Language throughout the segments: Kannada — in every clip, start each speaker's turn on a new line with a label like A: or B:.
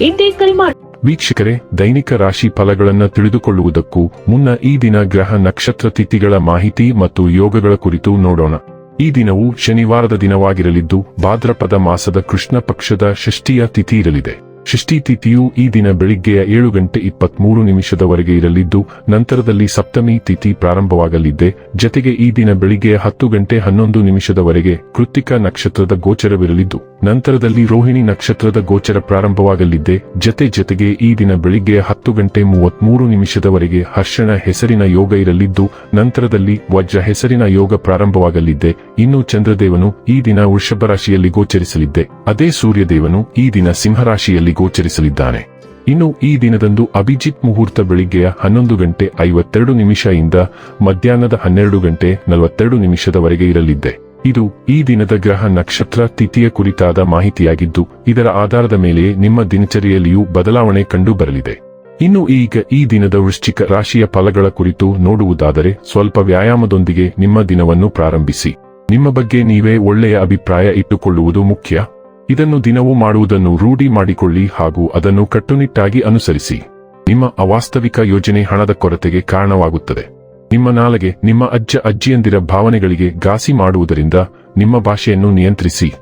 A: ಇಂದೇ ಕರೆ ಮಾಡಿ
B: ವೀಕ್ಷಕರೇ, ದೈನಿಕ ರಾಶಿ ಫಲಗಳನ್ನು ತಿಳಿದುಕೊಳ್ಳುವುದಕ್ಕೂ ಮುನ್ನ ಈ ದಿನ ಗ್ರಹ ನಕ್ಷತ್ರ ತಿಥಿಗಳ ಮಾಹಿತಿ ಮತ್ತು ಯೋಗಗಳ ಕುರಿತು ನೋಡೋಣ. ಈ ದಿನವು ಶನಿವಾರದ ದಿನವಾಗಿರಲಿದ್ದು, ಭಾದ್ರಪದ ಮಾಸದ ಕೃಷ್ಣ ಪಕ್ಷದ ಷಷ್ಠಿಯ ತಿಥಿ ಇರಲಿದೆ. ತಿಥಿಯು ಈ ದಿನ ಬೆಳಿಗ್ಗೆಯ ಏಳು ಗಂಟೆ ಇಪ್ಪತ್ಮೂರು ನಿಮಿಷದವರೆಗೆ ಇರಲಿದ್ದು, ನಂತರದಲ್ಲಿ ಸಪ್ತಮಿ ತಿಥಿ ಪ್ರಾರಂಭವಾಗಲಿದ್ದೆ ಜತೆಗೆ ಈ ದಿನ ಬೆಳಿಗ್ಗೆಯ ಹತ್ತು ಗಂಟೆ ಹನ್ನೊಂದು ನಿಮಿಷದವರೆಗೆ ಕೃತಿಕ ನಕ್ಷತ್ರದ ಗೋಚರವಿರಲಿದ್ದು, ನಂತರದಲ್ಲಿ ರೋಹಿಣಿ ನಕ್ಷತ್ರದ ಗೋಚರ ಪ್ರಾರಂಭವಾಗಲಿದ್ದೆ ಜತೆ ಜತೆಗೆ ಈ ದಿನ ಬೆಳಿಗ್ಗೆಯ ಹತ್ತು ಗಂಟೆ ಮೂವತ್ಮೂರು ನಿಮಿಷದವರೆಗೆ ಹರ್ಷಣ ಹೆಸರಿನ ಯೋಗ ಇರಲಿದ್ದು, ನಂತರದಲ್ಲಿ ವಜ್ರ ಹೆಸರಿನ ಯೋಗ ಪ್ರಾರಂಭವಾಗಲಿದ್ದೆ ಇನ್ನು ಚಂದ್ರದೇವನು ಈ ದಿನ ವೃಷಭ ರಾಶಿಯಲ್ಲಿ ಗೋಚರಿಸಲಿದ್ದೆ ಅದೇ ಸೂರ್ಯದೇವನು ಈ ದಿನ ಸಿಂಹರಾಶಿಯಲ್ಲಿ ಗೋಚರಿಸಲಿದ್ದಾನೆ. ಇನ್ನು ಈ ದಿನದಂದು ಅಭಿಜಿತ್ ಮುಹೂರ್ತ ಬೆಳಿಗ್ಗೆಯ ಹನ್ನೊಂದು ಗಂಟೆ ಐವತ್ತೆರಡು ನಿಮಿಷ ಇಂದ ಮಧ್ಯಾಹ್ನದ ಹನ್ನೆರಡು ಗಂಟೆ ನಲವತ್ತೆರಡು ನಿಮಿಷದವರೆಗೆ ಇರಲಿದ್ದೆ. ಇದು ಈ ದಿನದ ಗ್ರಹ ನಕ್ಷತ್ರ ತಿಥಿಯ ಕುರಿತಾದ ಮಾಹಿತಿಯಾಗಿದ್ದು, ಇದರ ಆಧಾರದ ಮೇಲೆ ನಿಮ್ಮ ದಿನಚರಿಯಲ್ಲಿಯೂ ಬದಲಾವಣೆ ಕಂಡು ಬರಲಿದೆ ಇನ್ನು ಈಗ ಈ ದಿನದ ವೃಶ್ಚಿಕ ರಾಶಿಯ ಫಲಗಳ ಕುರಿತು ನೋಡುವುದಾದರೆ, ಸ್ವಲ್ಪ ವ್ಯಾಯಾಮದೊಂದಿಗೆ ನಿಮ್ಮ ದಿನವನ್ನು ಪ್ರಾರಂಭಿಸಿ. ನಿಮ್ಮ ಬಗ್ಗೆ ನೀವೇ ಒಳ್ಳೆಯ ಅಭಿಪ್ರಾಯ ಇಟ್ಟುಕೊಳ್ಳುವುದು ಮುಖ್ಯ. ಇದನ್ನು ದಿನವೂ ಮಾಡುವುದನ್ನು ರೂಢಿ ಮಾಡಿಕೊಳ್ಳಿ ಹಾಗೂ ಅದನ್ನು ಕಟ್ಟುನಿಟ್ಟಾಗಿ ಅನುಸರಿಸಿ. ನಿಮ್ಮ ಅವಾಸ್ತವಿಕ ಯೋಜನೆ ಹಣದ ಕೊರತೆಗೆ ಕಾರಣವಾಗುತ್ತದೆ. ನಿಮ್ಮ ನಾಲಗೆ, ನಿಮ್ಮ ಅಜ್ಜ ಅಜ್ಜಿಯಂದಿರ ಭಾವನೆಗಳಿಗೆ ಘಾಸಿ ಮಾಡುವುದರಿಂದ ನಿಮ್ಮ ಭಾಷೆಯನ್ನು ನಿಯಂತ್ರಿಸಿ.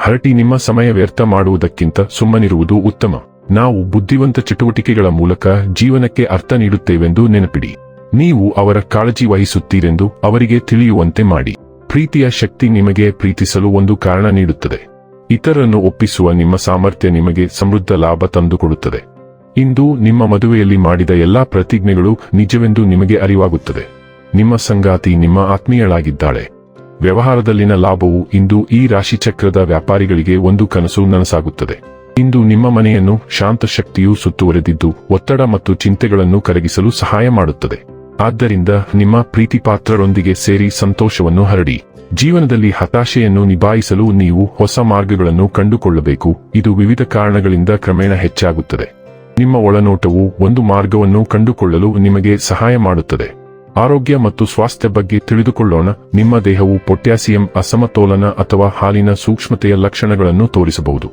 B: ಹರಟಿ ನಿಮ್ಮ ಸಮಯ ವ್ಯರ್ಥ ಮಾಡುವುದಕ್ಕಿಂತ ಸುಮ್ಮನಿರುವುದು ಉತ್ತಮ. ನಾವು ಬುದ್ಧಿವಂತ ಚಟುವಟಿಕೆಗಳ ಮೂಲಕ ಜೀವನಕ್ಕೆ ಅರ್ಥ ನೀಡುತ್ತೇವೆಂದು ನೆನಪಿಡಿ. ನೀವು ಅವರ ಕಾಳಜಿ ವಹಿಸುತ್ತೀರೆಂದು ಅವರಿಗೆ ತಿಳಿಯುವಂತೆ ಮಾಡಿ. ಪ್ರೀತಿಯ ಶಕ್ತಿ ನಿಮಗೆ ಪ್ರೀತಿಸಲು ಒಂದು ಕಾರಣ ನೀಡುತ್ತದೆ. ಇತರರನ್ನು ಒಪ್ಪಿಸುವ ನಿಮ್ಮ ಸಾಮರ್ಥ್ಯ ನಿಮಗೆ ಸಮೃದ್ಧ ಲಾಭ ತಂದುಕೊಡುತ್ತದೆ. ಇಂದು ನಿಮ್ಮ ಮದುವೆಯಲ್ಲಿ ಮಾಡಿದ ಎಲ್ಲಾ ಪ್ರತಿಜ್ಞೆಗಳು ನಿಜವೆಂದು ನಿಮಗೆ ಅರಿವಾಗುತ್ತದೆ. ನಿಮ್ಮ ಸಂಗಾತಿ ನಿಮ್ಮ ಆತ್ಮೀಯಳಾಗಿದ್ದಾಳೆ. ವ್ಯವಹಾರದಲ್ಲಿನ ಲಾಭವು ಇಂದು ಈ ರಾಶಿಚಕ್ರದ ವ್ಯಾಪಾರಿಗಳಿಗೆ ಒಂದು ಕನಸು ನನಸಾಗುತ್ತದೆ. ಇಂದು ನಿಮ್ಮ ಮನೆಯನ್ನು ಶಾಂತ ಶಕ್ತಿಯು ಸುತ್ತುವರೆದಿದ್ದು ಒತ್ತಡ ಮತ್ತು ಚಿಂತೆಗಳನ್ನು ಕರಗಿಸಲು ಸಹಾಯ ಮಾಡುತ್ತದೆ. ಆದ್ದರಿಂದ ನಿಮ್ಮ ಪ್ರೀತಿಪಾತ್ರರೊಂದಿಗೆ ಸೇರಿ ಸಂತೋಷವನ್ನು ಹರಡಿ. ಜೀವನದಲ್ಲಿ ಹತಾಶೆಯನ್ನು ನಿಭಾಯಿಸಲು ನೀವು ಹೊಸ ಮಾರ್ಗಗಳನ್ನು ಕಂಡುಕೊಳ್ಳಬೇಕು. ಇದು ವಿವಿಧ ಕಾರಣಗಳಿಂದ ಕ್ರಮೇಣ ಹೆಚ್ಚಾಗುತ್ತದೆ. ನಿಮ್ಮ ಒಳನೋಟವು ಒಂದು ಮಾರ್ಗವನ್ನು ಕಂಡುಕೊಳ್ಳಲು ನಿಮಗೆ ಸಹಾಯ ಮಾಡುತ್ತದೆ. ಆರೋಗ್ಯ ಮತ್ತು ಸ್ವಾಸ್ಥ್ಯ ಬಗ್ಗೆ ತಿಳಿದುಕೊಳ್ಳೋಣ. ನಿಮ್ಮ ದೇಹವು ಪೊಟ್ಯಾಸಿಯಂ, ಅಸಮತೋಲನ ಅಥವಾ ಹಾಲಿನ ಸೂಕ್ಷ್ಮತೆಯ ಲಕ್ಷಣಗಳನ್ನು ತೋರಿಸಬಹುದು.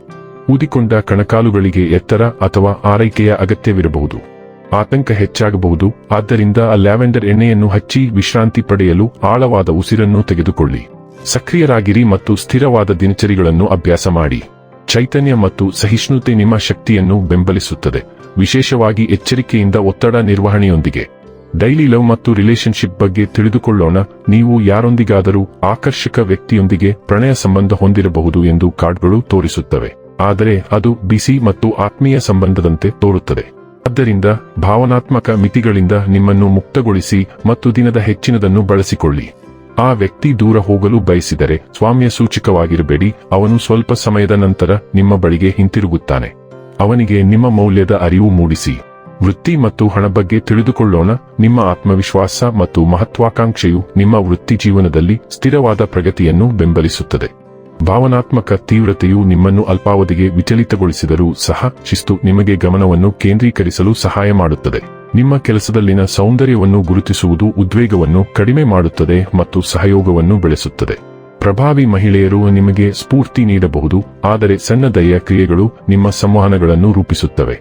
B: ಊದಿಕೊಂಡ ಕಣಕಾಲುಗಳಿಗೆ ಎತ್ತರ ಅಥವಾ ಆರೈಕೆಯ ಅಗತ್ಯವಿರಬಹುದು. ಆತಂಕ ಹೆಚ್ಚಾಗಬಹುದು. ಆದ್ದರಿಂದ ಆ ಲ್ಯಾವೆಂಡರ್ ಎಣ್ಣೆಯನ್ನು ಹಚ್ಚಿ ವಿಶ್ರಾಂತಿ ಪಡೆಯಲು ಆಳವಾದ ಉಸಿರನ್ನು ತೆಗೆದುಕೊಳ್ಳಿ. ಸಕ್ರಿಯರಾಗಿರಿ ಮತ್ತು ಸ್ಥಿರವಾದ ದಿನಚರಿಗಳನ್ನು ಅಭ್ಯಾಸ ಮಾಡಿ. ಚೈತನ್ಯ ಮತ್ತು ಸಹಿಷ್ಣುತೆ ನಿಮ್ಮ ಶಕ್ತಿಯನ್ನು ಬೆಂಬಲಿಸುತ್ತದೆ. ವಿಶೇಷವಾಗಿ ಎಚ್ಚರಿಕೆಯಿಂದ ಒತ್ತಡ ನಿರ್ವಹಣೆಯೊಂದಿಗೆ. ಡೈಲಿ ಲವ್ ಮತ್ತು ರಿಲೇಶನ್ಶಿಪ್ ಬಗ್ಗೆ ತಿಳಿದುಕೊಳ್ಳೋಣ. ನೀವು ಯಾರೊಂದಿಗಾದರೂ ಆಕರ್ಷಕ ವ್ಯಕ್ತಿಯೊಂದಿಗೆ ಪ್ರಣಯ ಸಂಬಂಧ ಹೊಂದಿರಬಹುದು ಎಂದು ಕಾರ್ಡ್ಗಳು ತೋರಿಸುತ್ತವೆ. ಆದರೆ ಅದು ಬಿಸಿ ಮತ್ತು ಆತ್ಮೀಯ ಸಂಬಂಧದಂತೆ ತೋರುತ್ತದೆ. ಆದ್ದರಿಂದ ಭಾವನಾತ್ಮಕ ಮಿತಿಗಳಿಂದ ನಿಮ್ಮನ್ನು ಮುಕ್ತಗೊಳಿಸಿ ಮತ್ತು ದಿನದ ಹೆಚ್ಚಿನದನ್ನು ಬಳಸಿಕೊಳ್ಳಿ. ಆ ವ್ಯಕ್ತಿ ದೂರ ಹೋಗಲು ಬಯಸಿದರೆ ಸ್ವಾಮ್ಯ ಸೂಚಕವಾಗಿರಬೇಡಿ, ಅವನು ಸ್ವಲ್ಪ ಸಮಯದ ನಂತರ ನಿಮ್ಮ ಬಳಿಗೆ ಹಿಂತಿರುಗುತ್ತಾನೆ. ಅವನಿಗೆ ನಿಮ್ಮ ಮೌಲ್ಯದ ಅರಿವು ಮೂಡಿಸಿ. ವೃತ್ತಿ ಮತ್ತು ಹಣ ಬಗ್ಗೆ ತಿಳಿದುಕೊಳ್ಳೋಣ, ನಿಮ್ಮ ಆತ್ಮವಿಶ್ವಾಸ ಮತ್ತು ಮಹತ್ವಾಕಾಂಕ್ಷೆಯು ನಿಮ್ಮ ವೃತ್ತಿ ಜೀವನದಲ್ಲಿ ಸ್ಥಿರವಾದ ಪ್ರಗತಿಯನ್ನು ಬೆಂಬಲಿಸುತ್ತದೆ. ಭಾವನಾತ್ಮಕ ತೀವ್ರತೆಯು ನಿಮ್ಮನ್ನು ಅಲ್ಪಾವಧಿಗೆ ವಿಚಲಿತಗೊಳಿಸಿದರೂ ಸಹ ಶಿಸ್ತು ನಿಮಗೆ ಗಮನವನ್ನು ಕೇಂದ್ರೀಕರಿಸಲು ಸಹಾಯ ಮಾಡುತ್ತದೆ. ನಿಮ್ಮ ಕೆಲಸದಲ್ಲಿನ ಸೌಂದರ್ಯವನ್ನು ಗುರುತಿಸುವುದು ಉದ್ವೇಗವನ್ನು ಕಡಿಮೆ ಮಾಡುತ್ತದೆ ಮತ್ತು ಸಹಯೋಗವನ್ನು ಬೆಳೆಸುತ್ತದೆ. ಪ್ರಭಾವಿ ಮಹಿಳೆಯರು ನಿಮಗೆ ಸ್ಫೂರ್ತಿ ನೀಡಬಹುದು, ಆದರೆ ಸಣ್ಣ ದಯ ಕ್ರಿಯೆಗಳು ನಿಮ್ಮ ಸಂವಹನಗಳನ್ನು ರೂಪಿಸುತ್ತವೆ.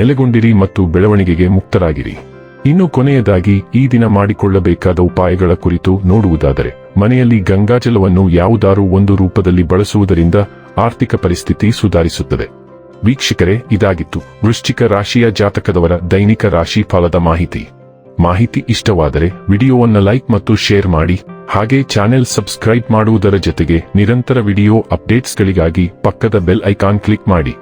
B: ನೆಲೆಗೊಂಡಿರಿ ಮತ್ತು ಬೆಳವಣಿಗೆಗೆ ಮುಕ್ತರಾಗಿರಿ. ಇನ್ನು ಕೊನೆಯದಾಗಿ ಈ ದಿನ ಮಾಡಿಕೊಳ್ಳಬೇಕಾದ ಉಪಾಯಗಳ ಕುರಿತು ನೋಡುವುದಾದರೆ, ಮನೆಯಲ್ಲಿ ಗಂಗಾಜಲವನ್ನು ಯಾವುದಾರೂ ಒಂದು ರೂಪದಲ್ಲಿ ಬಳಸುವುದರಿಂದ ಆರ್ಥಿಕ ಪರಿಸ್ಥಿತಿ ಸುಧಾರಿಸುತ್ತದೆ. ವೀಕ್ಷಕರೇ, ಇದಾಗಿತ್ತು ವೃಶ್ಚಿಕ ರಾಶಿಯ ಜಾತಕದವರ ದೈನಿಕ ರಾಶಿ ಫಲದ ಮಾಹಿತಿ. ಮಾಹಿತಿ ಇಷ್ಟವಾದರೆ ವಿಡಿಯೋವನ್ನು ಲೈಕ್ ಮತ್ತು ಶೇರ್ ಮಾಡಿ, ಹಾಗೆ ಚಾನೆಲ್ ಸಬ್ಸ್ಕ್ರೈಬ್ ಮಾಡುವುದರ ಜೊತೆಗೆ ನಿರಂತರ ವಿಡಿಯೋ ಅಪ್ಡೇಟ್ಸ್ಗಳಿಗಾಗಿ ಪಕ್ಕದ ಬೆಲ್ ಐಕಾನ್ ಕ್ಲಿಕ್ ಮಾಡಿ.